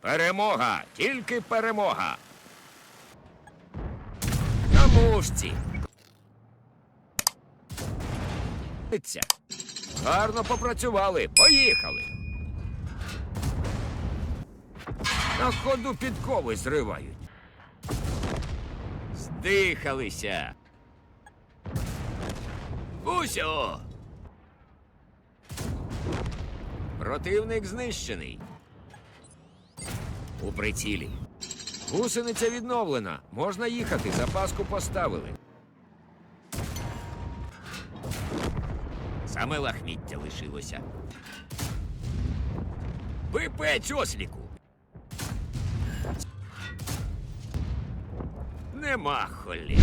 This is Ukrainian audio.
Перемога, тільки перемога. На мушці. Гарно попрацювали. Поїхали. На ходу підкови зривають. Здихалися. Усьо. Противник знищений. У прицілі. Гусениця відновлена. Можна їхати, запаску поставили. Саме лахміття лишилося. Пипець осліку. Нема холі.